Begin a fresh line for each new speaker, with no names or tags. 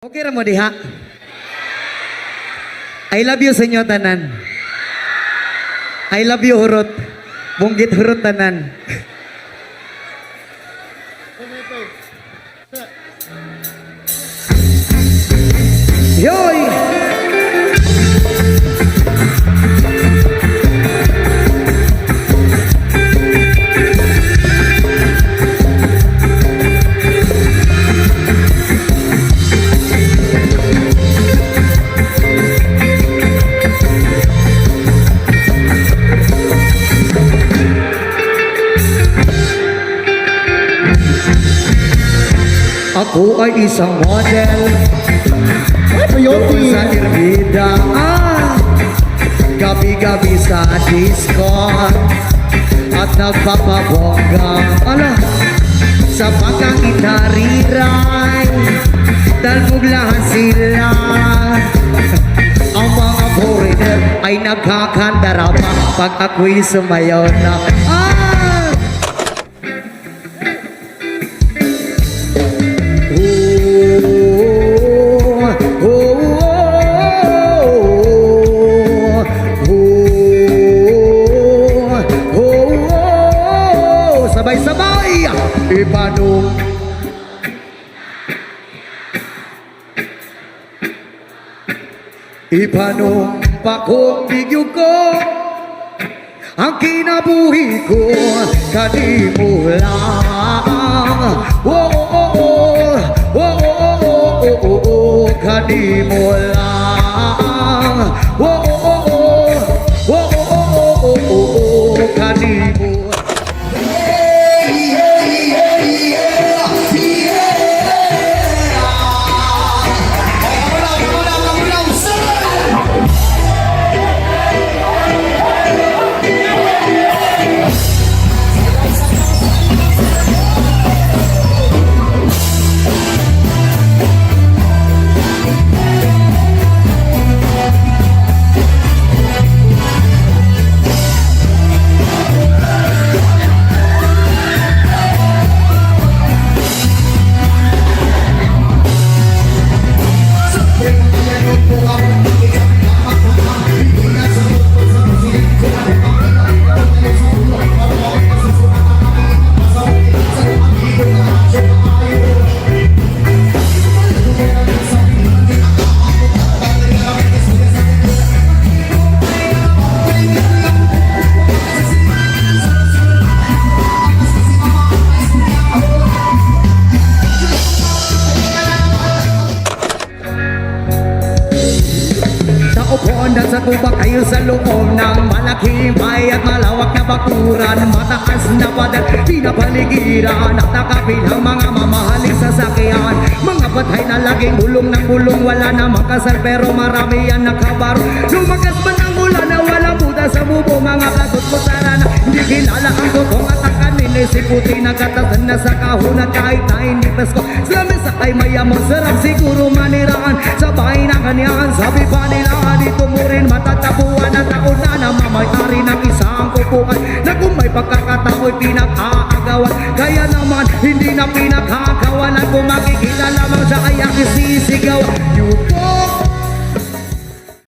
Okay ra mo diha? I love you sa tanan. I love you hurot. Bunggit hurot tanan. Ako ay isang model. Doon sa Irbida ah, Gabi-gabi sa disco. At nagpapabongga Ala Sa pagkakitariray Dalbuglahan sila. Ang mga foreigner ay nagkakandarama Pag ako'y sumayaw na Ipanong Ipanong pa kong bigyo ko ang kinabuhi ko kanimo lang oh, oh, oh, oh, oh, oh, oh, oh, oh, oh, kanimo lang At sa tuba kayo sa loob ng malaking bay at malawak na bakuran Mataas na padat, pinapaligiran. At nakapilang mga mamahaling sasakyan. Mga batay na laging bulong ng bulong Wala namang kasal pero marami yan nakabaro. Lumakas man ang ulan na wala buta sa bubo Mga kagot ko sana na hindi kilala ang totoong at ang puti na katasan na sa kahon at kahit na hindi Pasko Sa ay mayamang sarap siguro maniraan. Sa bahay na kanyan sabi pa nila dito mo rin matatabuan at ako na na mamayari ng isang kupuan Na kung may pagkakatao'y pinag-aagawan. Kaya naman hindi na pinagkakawalan Kung makikita lamang siya ay aking sisigaw You